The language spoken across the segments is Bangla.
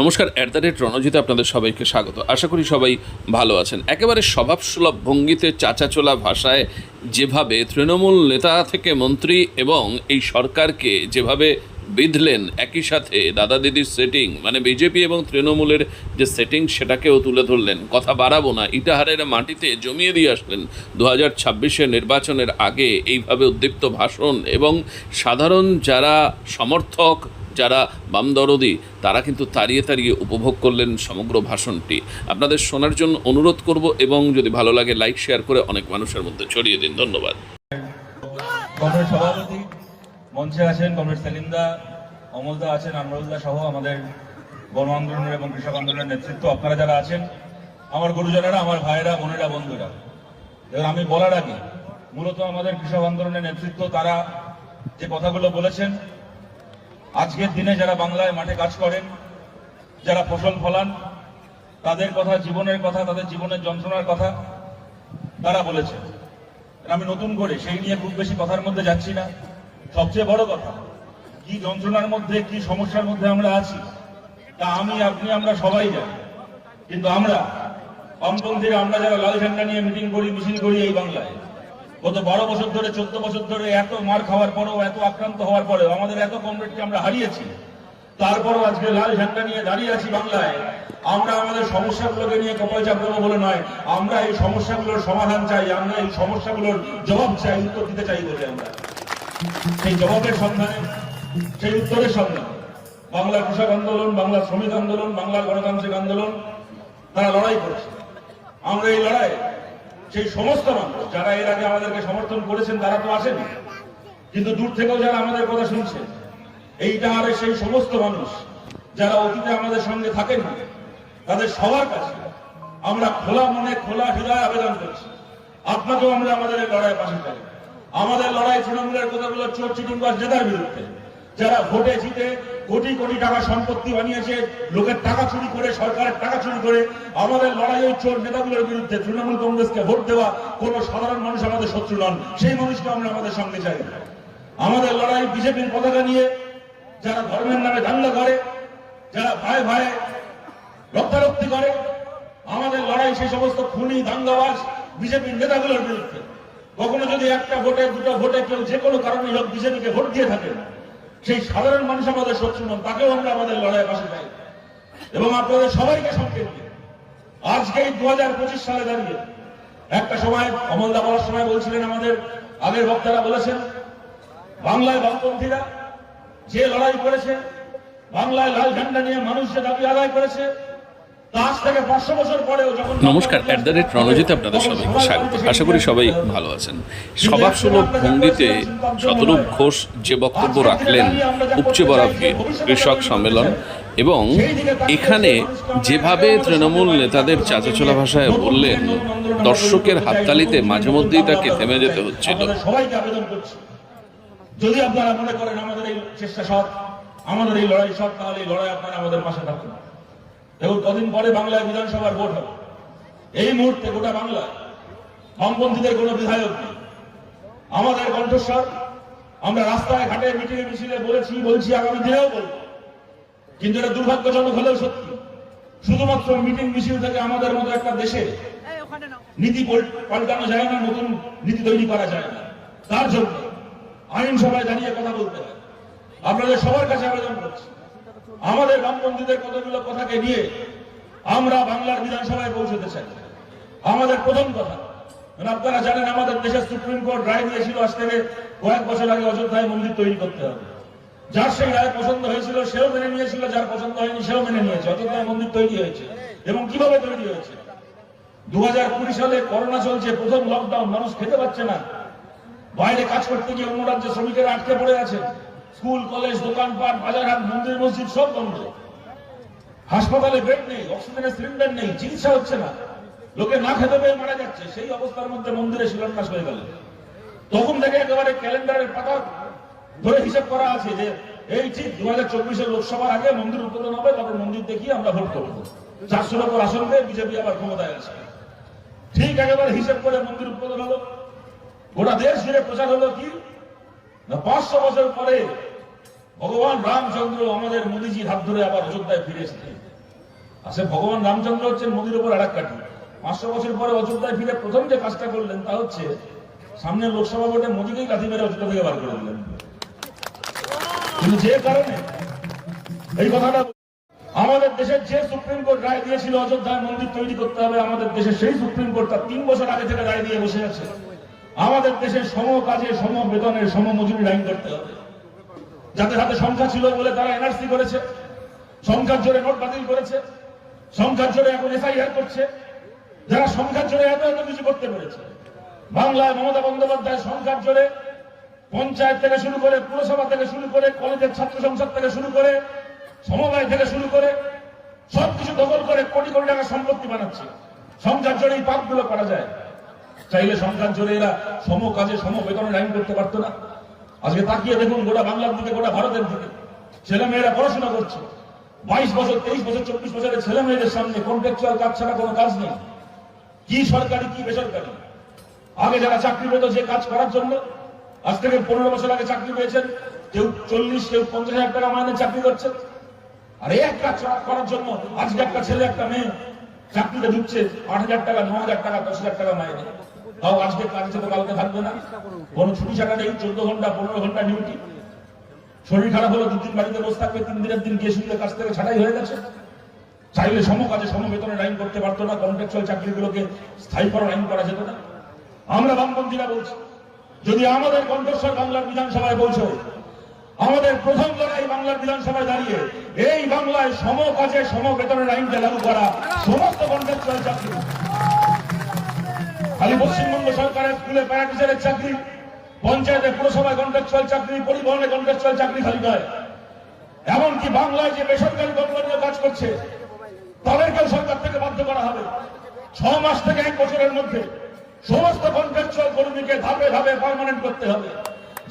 নমস্কার অ্যাট দ্য রেট রণজিতে আপনাদের সবাইকে স্বাগত। আশা করি সবাই ভালো আছেন। একেবারে স্বভাবসুলভ ভঙ্গিতে চাচাচোলা ভাষায় যেভাবে তৃণমূল নেতা থেকে মন্ত্রী এবং এই সরকারকে যেভাবে বিধলেন, একই সাথে দাদা দিদির সেটিং মানে বিজেপি এবং তৃণমূলের যে সেটিং সেটাকেও তুলে ধরলেন। কথা বাড়াবো না, ইটাহারের মাটিতে জমিয়ে দিয়ে আসলেন। দু হাজার নির্বাচনের আগে এইভাবে উদ্দীপ্ত ভাষণ এবং সাধারণ যারা সমর্থক যারা বামদরদি তারা কিন্তু তাড়িয়ে তাড়িয়ে উপভোগ করলেন সমগ্র ভাষণটি। আপনাদের শোনার জন্য অনুরোধ করব এবং যদি ভালো লাগে, লাইক, শেয়ার করে অনেক মানুষের মধ্যে ছড়িয়ে দিন। ধন্যবাদ। সভাপতি, মঞ্চে আছেন কংগ্রেস সেলিমদা অমলদা আছেন আমরুল্লাহ সহ আমাদের গণ আন্দোলনের এবং কৃষক আন্দোলনের নেতৃত্ব। আপনারা যারা আছেন, আমার গুরুজনেরা, আমার ভাইয়েরা, বোনেরা, বন্ধুরা, এবার আমি বলার আগে, মূলত আমাদের কৃষক আন্দোলনের নেতৃত্ব, তারা যে কথাগুলো বলেছেন আজকের দিনে যারা বাংলায় মাঠে কাজ করেন, যারা ফসল ফলান, তাদের কথা, জীবনের কথা, তাদের জীবনের যন্ত্রণার কথা তারা বলেছে আমি নতুন করে সেই নিয়ে খুব বেশি কথার মধ্যে যাচ্ছি না। সবচেয়ে বড় কথা, কি যন্ত্রণার মধ্যে, কি সমস্যার মধ্যে আমরা আছি, তা আমি, আপনি, আমরা সবাই জানি। কিন্তু আমরা, বামপন্থীরা, আমরা যারা লাল ঝান্ডা নিয়ে মিটিং করি, মিছিল করি এই বাংলায় গত বারো বছর ধরে, চোদ্দ বছর ধরে এত মার খাওয়ার পরেও, এত আক্রান্ত হওয়ার পরেও আমাদের এত কমরেডকে আমরা হারিয়েছি। তারপরও আজকে লাল ঝান্ডা নিয়ে দাঁড়িয়ে আছি বাংলায়। আমরা আমাদের সমস্যাগুলোকে নিয়ে কপাল চাপড়াবো বলে নয়, আমরা এই সমস্যাগুলোর সমাধান চাই, আমরা এই সমস্যাগুলোর জবাব চাই, উত্তর দিতে চাই বলে আমরা। সেই জবাবের সন্ধানে, সেই উত্তরের সন্ধানে, বাংলা কৃষক আন্দোলন, বাংলা শ্রমিক আন্দোলন, বাংলা গণতান্ত্রিক আন্দোলন, তারা লড়াই করছে। আমরা এই লড়াই সেই সমস্ত মানুষ যারা এর আগে আমাদেরকে সমর্থন করেছেন, তারা তো আসেনি। কিন্তু দূর থেকেও যারা আমাদের কথা শুনছেন এইটা আর সেই সমস্ত মানুষ যারা অতীতে আমাদের সঙ্গে থাকেন তাদের সবার কাছে আমরা খোলা মনে, খোলা হৃদয় আবেদন করছি। আপনাকেও আমরা আমাদের লড়াই পাশে চাই আমাদের লড়াই তৃণমূলের কথাগুলো চোর, চিটিংবাজ নেতার বিরুদ্ধে। যারা ভোটে জিতে কোটি কোটি টাকা সম্পত্তি বানিয়েছে, লোকের টাকা চুরি করে, সরকারের টাকা চুরি করে, আমাদের লড়াই ওই চোর নেতাগুলোর বিরুদ্ধে তৃণমূল কংগ্রেসকে ভোট দেওয়া কোন সাধারণ মানুষ আমাদের শত্রু নন। সেই মানুষকে আমরা আমাদের সঙ্গে চাই। আমাদের লড়াই বিজেপির পতাকা নিয়ে যারা ধর্মের নামে দাঙ্গা করে, যারা ভাই ভাই রক্তারক্তি করে, আমাদের লড়াই সেই সমস্ত খুনি দাঙ্গাবাজ বিজেপির নেতাগুলোর বিরুদ্ধে। কখনো যদি একটা ভোটে, দুটো ভোটে কেউ যে কোনো কারণে হোক বিজেপিকে ভোট দিয়ে থাকে সেই সাধারণ মানুষ আমাদের শত্রু নন, তাকেও আমরা আমাদের লড়াই পাশে যাই এবং আপনাদের সবাইকে সঙ্গে নিয়ে আজকে দু হাজার পঁচিশ সালে দাঁড়িয়ে একটা সময় অমলদা বলার সময় বলছিলেন আমাদের, আগের বক্তারা বলেছেন, বাংলায় বামপন্থীরা যে লড়াই করেছে, বাংলায় লাল ঝান্ডা নিয়ে মানুষ যে দাবি আদায় করেছে নমস্কার অ্যাট দ্য রেট রণজিতে আপনাদের সবাইকে স্বাগত। আশা করি সবাই ভালো আছেন। স্বভাবসুলভ ভঙ্গিতে শতরূপ ঘোষ যে বক্তব্য রাখলেন উপচে বরাবকে কৃষক সম্মেলন এবং এখানে যেভাবে তৃণমূল নেতাদের চাচাচোলা ভাষায় বললেন দর্শকের হাততালিতে মাঝে মধ্যেই তাকে থেমে যেতে হচ্ছিল। যদি আপনারা মনে করেন আমাদের এই চেষ্টা সৎ আমাদের এই লড়াই সৎ তাহলে এই লড়াই আপনারা আমাদের পাশে থাকুন। দেখুন কদিন পরে বাংলায় বিধানসভার ভোট হবে। এই মুহূর্তে গোটা বাংলায় বামপন্থীদের কোনো বিধায়ক নেই। আমাদের কণ্ঠস্বর আমরা রাস্তায় ঘাটে মিটিংয়ে মিছিলে বলেছি বলছি আগামী দিনেও বলব। কিন্তু এটা দুর্ভাগ্যজনক হলেও সত্যি। শুধুমাত্র মিটিং মিছিল থেকে আমাদের মতো একটা দেশে নীতি পাল্টানো যায় না নতুন নীতি তৈরি করা যায় না। তার জন্য আইনসভায় দাঁড়িয়ে কথা বলতে হয়। আপনাদের সবার কাছে আবেদন করছি। আমাদের বামপন্থীদের কতগুলো কথাকে নিয়ে আমরা বাংলার বিধানসভায় পৌঁছতে চাই? আমাদের প্রথম কথা আপনারা জানেন আমাদের দেশের সুপ্রিম কোর্ট রায় দিয়েছিল আজ থেকে কয়েক বছর আগে অযোধ্যায় মন্দির তৈরি করতে হবে। যার সেই রায় পছন্দ হয়েছিল, সেও মেনে নিয়েছিল, যার পছন্দ হয়নি সেও মেনে নিয়েছে। অযোধ্যায় মন্দির তৈরি হয়েছে। এবং কীভাবে তৈরি হয়েছে? দু হাজার কুড়ি সালে করোনা চলছে, প্রথম লকডাউন মানুষ খেতে পাচ্ছে না। বাইরে কাজ করতে গিয়ে অন্য রাজ্যে শ্রমিকেরা আটকে পড়ে আছে। স্কুল, কলেজ, দোকানপাট, বাজারহাট, মন্দির, মসজিদ সব বন্ধ। হাসপাতালে বেড নেই, অক্সিজেনের সিলিন্ডার নেই, চিকিৎসা হচ্ছে না। লোকে না খেতে পেয়ে মারা যাচ্ছে, সেই অবস্থার মধ্যে মন্দিরে শিলান্যাস হয়ে গেল। তখন থেকে একেবারে ক্যালেন্ডারের পাতা ধরে হিসাব করা আছে যে, এই ঠিক দু হাজার চব্বিশের লোকসভার আগে মন্দির উদ্বোধন হবে, তারপর মন্দির দেখিয়ে আমরা ভোট করব। চারশোর উপর আসন পেয়ে বিজেপি আবার ক্ষমতায় আছে ঠিক একেবারে হিসাব করে মন্দির উদ্বোধন হলো। গোটা দেশ জুড়ে প্রচার হলো কি? না, পাঁচশো বছর পরে ভগবান রামচন্দ্র আমাদের মোদীজির হাত ধরে আবার অযোধ্যায় ফিরে এসেছে। আসলে ভগবান রামচন্দ্র হচ্ছেন মোদীর উপর আর এক কাঠি পাঁচশো বছর পরে অযোধ্যায় ফিরে প্রথম যে কাজটা করলেন তা হচ্ছে সামনে লোকসভা ভোটে মোদীকেই লাথি মেরে অযোধ্যা থেকে বার করে দিলেন। কিন্তু যে কারণে এই কথাটা আমাদের দেশের যে সুপ্রিম কোর্ট রায় দিয়েছিল অযোধ্যায় মন্দির তৈরি করতে হবে, আমাদের দেশের সেই সুপ্রিম কোর্ট তার তিন বছর আগে থেকে রায় দিয়ে বসে আছে। আমাদের দেশের সম কাজে সম বেতনের সম মজুরি আইন করতে হবে। যাদের হাতে সংখ্যা ছিল বলে তারা এনআরসি করেছে। সংখ্যার জোরে নোট বাতিল করেছে। সংখ্যার জোরে এখন এসআইআর করছে। যারা সংখ্যার জোরে এত এত কিছু করতে পেরেছে। বাংলায় মমতা বন্দ্যোপাধ্যায় সংখ্যার জোরে পঞ্চায়েত থেকে শুরু করে পুরসভা থেকে শুরু করে কলেজের ছাত্র সংসদ থেকে শুরু করে সমবায় থেকে শুরু করে সবকিছু দখল করে কোটি কোটি টাকা সম্পত্তি বানাচ্ছে। সংখ্যার জোরে এই পাপগুলো করা যায়। চাইলে সংখ্যার জোরে এরা সম কাজে সম বেতনের আইন করতে পারতো না। আজকে তাকিয়ে দেখুন গোটা বাংলার দিকে, গোটা ভারতের দিকে। ছেলে মেয়েরা পড়াশোনা করছে। বাইশ বছর, তেইশ বছর, চব্বিশ বছরের ছেলে মেয়েদের সামনে কন্ট্রাকচুয়াল কাজ ছাড়া কোনো কাজ নেই। কি সরকারি, কি বেসরকারি? আগে যারা চাকরি পেত যে কাজ করার জন্য, আজ থেকে পনেরো বছর আগে চাকরি পেয়েছেন। কেউ চল্লিশ, কেউ পঞ্চাশ হাজার টাকা মাইনে চাকরি করছেন আর এক কাজ করার জন্য আজকে একটা ছেলে, একটা মেয়ে চাকরিতে ঢুকছে, আট হাজার টাকা, ন হাজার টাকা, দশ হাজার টাকা মাইনে। তাও আজকে কাজে তো কালকে থাকবে না। কোনো ছুটি ছাড়া নেই, চোদ্দ ঘণ্টা, পনেরো ঘণ্টা ডিউটি শরীর খারাপ হলো দুদিন বাড়িতে বসে থাকবে, তিন দিনের দিন গিয়ে শুনলে কাছ থেকে ছাড়াই হয়ে গেছে। চাইলে সম কাজে, সম বেতনের আইন করতে পারতো না কন্ট্রাকচুয়াল চাকরিগুলোকে স্থায়ীকরণ আইন করা যেত না। আমরা বামপন্থীরা বলছি, যদি আমাদের কণ্ঠস্বর বাংলার বিধানসভায় পৌঁছে আমাদের প্রথম লড়াই বাংলার বিধানসভায় দাঁড়িয়ে, এই বাংলায় সম কাজে, সম বেতনের আইনকে লাগু করা সমস্ত কন্ট্রাকচুয়াল চাকরি। খালি পশ্চিমবঙ্গ সরকারের স্কুলে প্যারা টিচারের চাকরি, পঞ্চায়েতে পুরসভায় কন্ট্রাকচুয়াল চাকরি, পরিবহনে কন্ট্রাকচুয়াল চাকরি খালি নয়। এমনকি বাংলায় যে বেসরকারি কোম্পানিও কাজ করছে, তাদেরকেও সরকার থেকে বাধ্য করা হবে। ছ মাস থেকে এক বছরের মধ্যে সমস্ত কন্ট্রাকচুয়াল কর্মীকে ধাপে ধাপে পার্মানেন্ট করতে হবে।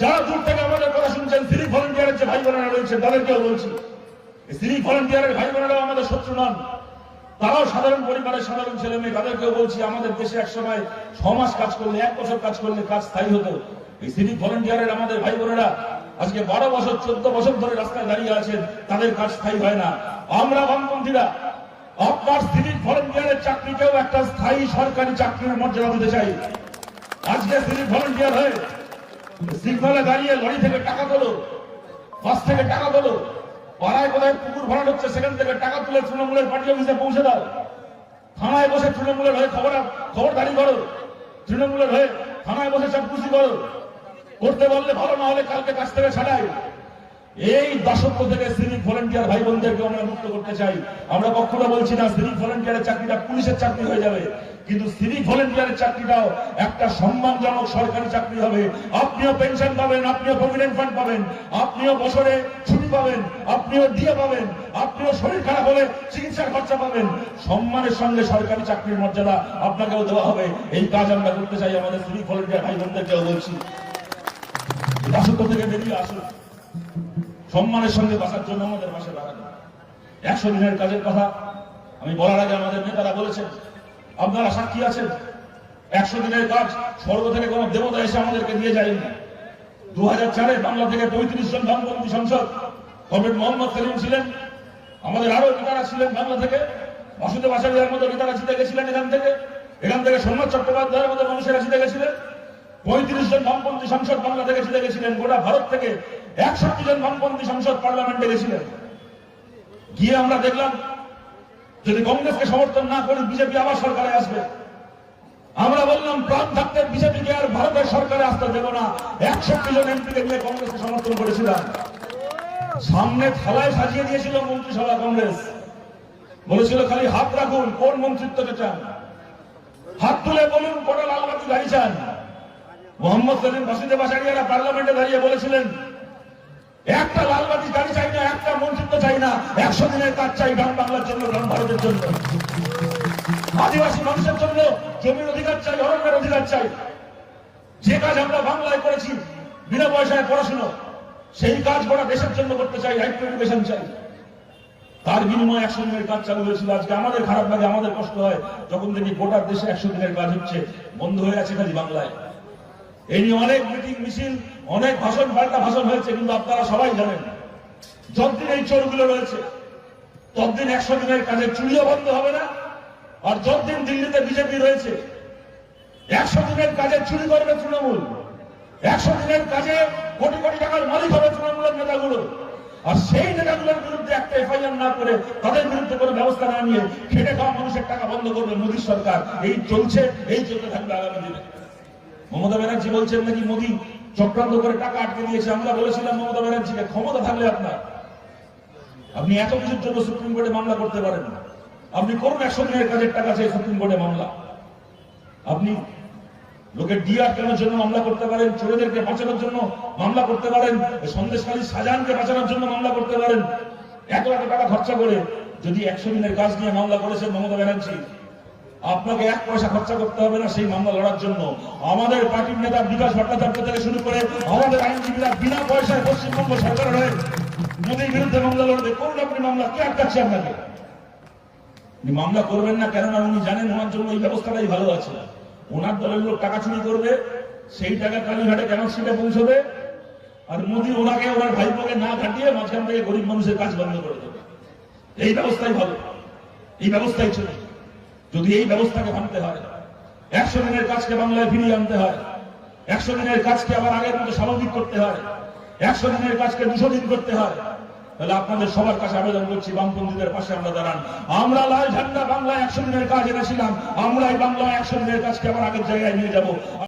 যারা দূর থেকে আমাদের কথা শুনছেন সিভিক ভলেন্টিয়ারের যে ভাই বোনেরা রয়েছে, তাদেরকেও বলছি সিভিক ভলেন্টিয়ারের ভাই বোনেরাও আমাদের শত্রু নন। তারাও সাধারণ পরিবারের সাধারণ ছেলে মেয়ে, তাদেরকেও বলছি, আমাদের দেশে এক সময় ছ মাস কাজ করলে, এক বছর কাজ করলে কাজ স্থায়ী হতো। এই সিভিক ভলেন্টিয়ারের আমাদের ভাই বোনেরা আজকে বারো বছর, চোদ্দ বছর ধরে রাস্তায় দাঁড়িয়ে আছেন, তাদের কাজ স্থায়ী হয় না। আমরা বামপন্থীরা আপনার সিভিক ভলেন্টিয়ারের চাকরিকেও একটা স্থায়ী সরকারি চাকরির মর্যাদা দিতে চাই। আজকে সিভিক ভলেন্টিয়ার হয়ে, সিগনালে দাঁড়িয়ে লরি থেকে টাকা তোলো, বাস থেকে টাকা তোলো পাড়ায় কোথায় পুকুর ভরাট হচ্ছে, সেখান থেকে টাকা তুলে তৃণমূলের পার্টি অফিসে পৌঁছে দাও। থানায় বসে তৃণমূলের হয়ে খবর খবরদারি করো। তৃণমূলের হয়ে থানায় বসে সব খুশি করো। করতে বললে ভালো না হলে কালকে কাছ থেকে ছাড়াই। এই দাসত্ব থেকে সিভিক ভলেন্টিয়ার ভাই বোনদেরকে আমরা মুক্ত করতে চাই। আমরা কখনো বলছি না, সিভিক ভলেন্টিয়ারের চাকরিটা পুলিশের চাকরি হয়ে যাবে। কিন্তু সিভিক ভলেন্টিয়ারের চাকরিটাও একটা সম্মানজনক সরকারি চাকরি হবে। আপনিও পেনশন পাবেন, আপনিও প্রভিডেন্ট ফান্ড পাবেন, আপনিও বছরে ছুটি পাবেন, আপনিও দিয়ে পাবেন, আপনিও শরীর খারাপ হলে চিকিৎসার খরচা পাবেন। সম্মানের সঙ্গে সরকারি চাকরির মর্যাদা আপনাকেও দেওয়া হবে। এই কাজ আমরা করতে চাই আমাদের সিভিক ভলেন্টিয়ার ভাই বোনদেরকেও বলছি। দাসত্ব থেকে বেরিয়ে আসুন। সম্মানের সঙ্গে বাঁচার জন্য আমাদের পাশে দাঁড়ানো। একশো দিনের কাজের কথা আমি বলার আগে আমাদের নেতারা বলেছেন, আপনারা সাক্ষী আছেন, একশো দিনের কাজ স্বর্গ থেকে কোনো দেবতা এসে আমাদেরকে দিয়ে যায়নি। দু হাজার চারে বাংলা থেকে পঁয়ত্রিশ জন বামপন্থী সংসদ কমরেড মোহাম্মদ সেলিম ছিলেন, আমাদের আরও নেতারা ছিলেন বাংলা থেকে, বাসুদেব আচার্যের মতো নেতারা জিতে গেছিলেন এখান থেকে এখান থেকে সোমনাথ চট্টোপাধ্যায়ের মতো মানুষেরা জিতে গেছিলেন, পঁয়ত্রিশ জন বামপন্থী সংসদ বাংলা থেকে জিতে গেছিলেন গোটা ভারত থেকে একষট্টি জন বামপন্থী সংসদ পার্লামেন্টে গেছিলেন। গিয়ে আমরা দেখলাম, যদি কংগ্রেসকে সমর্থন না করি বিজেপি আবার সরকারে আসবে। আমরা বললাম, প্রাণ থাকতে বিজেপিকে আর ভারতের সরকারে আসতে দেব না। একষট্টি জন এমপিকে নিয়ে কংগ্রেসকে সমর্থন করেছিলাম। সামনে থালায় সাজিয়ে দিয়েছিল মন্ত্রিসভা কংগ্রেস। বলেছিল খালি হাত রাখুন, কোন মন্ত্রিত্বকে চান? হাত তুলে বলুন কোটা লালবাতি গাড়ি চান? মোহাম্মদ সেলিম বাসুদেব আচারিয়ারা পার্লামেন্টে দাঁড়িয়ে বলেছিলেন একটা লালবাতি গাড়ি চাই না, একটা মন্ত্রিত্ব চাই না, একশো দিনের কাজ চাই গ্রাম বাংলার জন্য, গ্রাম ভারতের জন্য। আদিবাসী মানুষের জন্য জমির অধিকার চাই, অরণ্যের অধিকার চাই। যে কাজ আমরা বাংলায় করেছি, বিনা পয়সায় পড়াশুনো, সেই কাজ করা দেশের জন্য করতে চাই রাইট টু এডুকেশন চাই। তার বিনিময়ে একশো দিনের কাজ চালু হয়েছিল। আজকে আমাদের খারাপ লাগে, আমাদের কষ্ট হয়। যখন দেখি গোটা দেশে একশো দিনের কাজ হচ্ছে, বন্ধ হয়ে আছে খালি বাংলায়। এই নিয়ে অনেক মিটিং মিছিল অনেক ভাষণ পাল্টা ভাষণ হয়েছে, কিন্তু আপনারা সবাই জানেন। যতদিন এই চোরগুলো রয়েছে, ততদিন একশো দিনের কাজে চুরিও বন্ধ হবে না। আর যতদিন দিল্লিতে বিজেপি রয়েছে, একশো দিনের কাজে চুরি করবে তৃণমূল। একশো দিনের কাজে কোটি কোটি টাকার মালিক হবে তৃণমূলের নেতাগুলো। আর সেই নেতাগুলোর বিরুদ্ধে একটা এফআইআর না করে, তাদের বিরুদ্ধে কোনো ব্যবস্থা না নিয়ে খেটে খাওয়া মানুষের টাকা বন্ধ করবে মোদী সরকার। এই চলছে, এই চলতে থাকবে আগামী দিনে। মমতা ব্যানার্জি বলছেন নাকি, মোদী চক্রান্ত করে টাকা আটকে দিয়েছে। আমরা বলেছিলাম, মমতা ব্যানার্জিকে ক্ষমতা থাকলে আপনার। আপনি এত কিছুর জন্য সুপ্রিম কোর্টে মামলা করতে পারেন না। আপনি করুন একশো দিনের কাজের টাকা চাই সুপ্রিম কোর্টে মামলা। আপনি লোকের ডিআর কেনার জন্য মামলা করতে পারেন, চোরেদেরকে বাঁচানোর জন্য মামলা করতে পারেন সন্দেশকারী শাহজাহানকে বাঁচানোর জন্য মামলা করতে পারেন। এত এত টাকা খরচা করে যদি একশো দিনের কাজ নিয়ে মামলা করেছেন মমতা ব্যানার্জি আপনাকে এক পয়সা খরচা করতে হবে না সেই মামলা লড়ার জন্য। আমাদের পার্টির নেতা বিকাশ ভট্টাচার্য থেকে শুরু করে আমাদের আইনজীবীরা বিনা পয়সায় পশ্চিমবঙ্গ সরকারের হয়ে মোদীর বিরুদ্ধে মামলা লড়বে। করুন আপনি মামলা? কে আটকাচ্ছে আপনাকে? মামলা করবেন না কেননা উনি জানেন, ওনার জন্য এই ব্যবস্থাটাই ভালো আছে। ওনার দলের লোক টাকা চুরি করবে, সেই টাকা কালীঘাটে কেন সেটা পৌঁছবে? আর মোদী ওনাকে, ওনার ভাইপোকে না ঘাটিয়ে মাঝখান থেকে গরিব মানুষের কাজ বন্ধ করে দেবে। এই ব্যবস্থাই ভালো। এই ব্যবস্থাই চলে যদি এই ব্যবস্থাকে ভাঙতে হয়, একশো দিনের কাজকে বাংলায় ফিরিয়ে আনতে হয়, একশো দিনের কাজকে আবার আগের মতো স্বাভাবিক করতে হয়, একশো দিনের কাজকে দুশো দিন করতে হয়, তাহলে আপনাদের সবার কাছে আবেদন করছি, বামপন্থীদের পাশে আমরা দাঁড়ান। আমরা লাল ঝান্ডা বাংলায় একশো দিনের কাজ এনেছিলাম আমরা এই বাংলায় একশো দিনের কাজকে আবার আগের জায়গায় নিয়ে যাব।